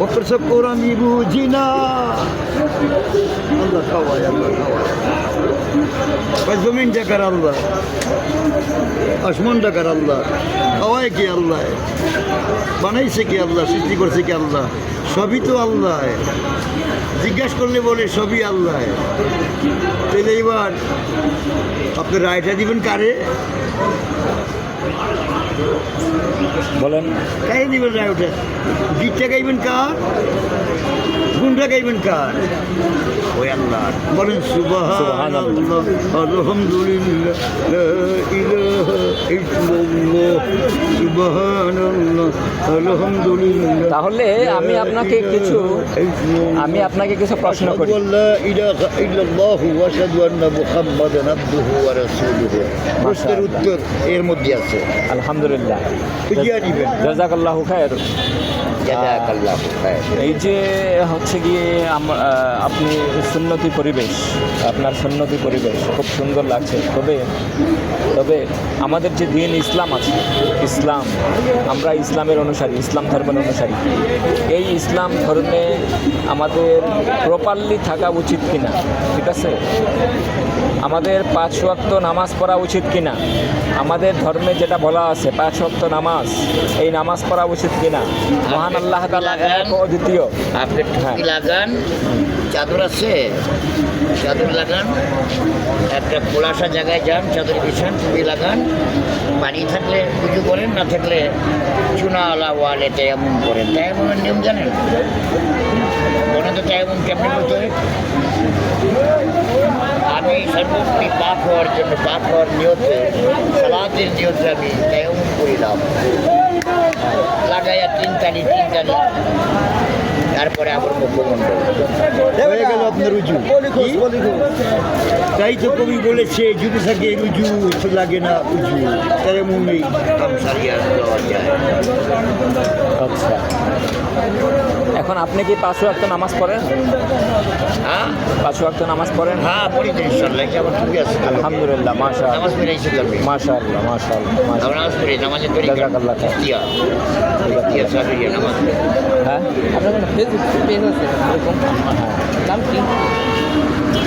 বকর সকর আমি বুঝি না। আল্লাহ খাওয়ায় আল্লাহ খাওয়ায়। ওই জমিন টাকার আল্লাহ। আসমান টাকার আল্লাহ। খাওয়ায় কি আল্লাহ? বানাইছে কি আল্লাহ? সৃষ্টি করছে কি আল্লাহ? সবই তো আল্লাহ। জিজ্ঞাসা করলে বলে সবই আল্লাহ। তাহলে এবার আপনি রায়টা দিবেন কারে? বলেন। কারে দিবেন রায় উঠে। গীতটা গাইবেন কার? গুণটা গাইবেন কার? ওই আল্লাহ বলেন সুবাহ সুবহানাল্লাহ। আলহামদুলিল্লাহ। তাহলে আমি আপনাকে কিছু আমি আপনাকে কিছু প্রশ্ন করি। প্রশ্নের উত্তর এর মধ্যে আছে। আলহামদুলিল্লাহ। খায় খায়ের। এই যে হচ্ছে গিয়ে আপনি সুন্নতি পরিবেশ আপনার সুন্নতি পরিবেশ খুব সুন্দর লাগছে। তবে তবে আমাদের যে দিন ইসলাম আছে ইসলাম আমরা ইসলামের অনুসারী ইসলাম ধর্মের অনুসারী। এই ইসলাম ধর্মে আমাদের প্রপারলি থাকা উচিত কিনা ঠিক আছে? আমাদের পাঁচ ওয়াক্ত নামাজ পড়া উচিত কিনা আমাদের ধর্মে যেটা বলা আছে পাঁচ ওয়াক্ত নামাজ এই নামাজ পড়া উচিত কিনা? মহান আল্লাহ দ্বিতীয়। আপনি হ্যাঁ। লাগান। চাদর আছে, চাদর লাগান। একটা খোলাসা জায়গায় যান, চাদর বিছান, টুপি লাগান। পানি থাকলে পুজো করেন, না থাকলে চুনাওয়ালা ওয়ালে তেমন করেন। তেমনের নিয়ম জানেন? মনে তো তেমন কেমনি করতে আমি সর্বোপরি পাপ হওয়ার জন্য, পাপ হওয়ার নিয়তে, সালাতের নিয়তে আমি তেমন করিলাম। লাগাইয়া তিন তালি তিন তালি তারপরে আবার মুখ্যমন্ত্রী। হয়ে গেল আপনার রুজু। তাই তো কবি বলেছে যদি থাকে উজু লাগে না উজু তাহলে মনে যায়। আচ্ছা। এখন আপনি কি পাঁচ ওয়াক্ত নামাজ পড়েন? হ্যাঁ? পাঁচ ওয়াক্ত নামাজ পড়েন? হ্যাঁ পড়ি তো ইনশাল্লাহ কি আমার ঠিক আছে আলহামদুলিল্লাহ। মাশাআল্লাহ। নামাজ পড়ে এসে যাবে মাশাআল্লাহ মাশাআল্লাহ নামাজ পড়ি জাযাকাল্লাহ খাইর। ইয়া। ইয়া সাবিয়া নামাজ। হ্যাঁ? আপনাদের ফেসবুক পেজ আছে? এরকম? নাম কি?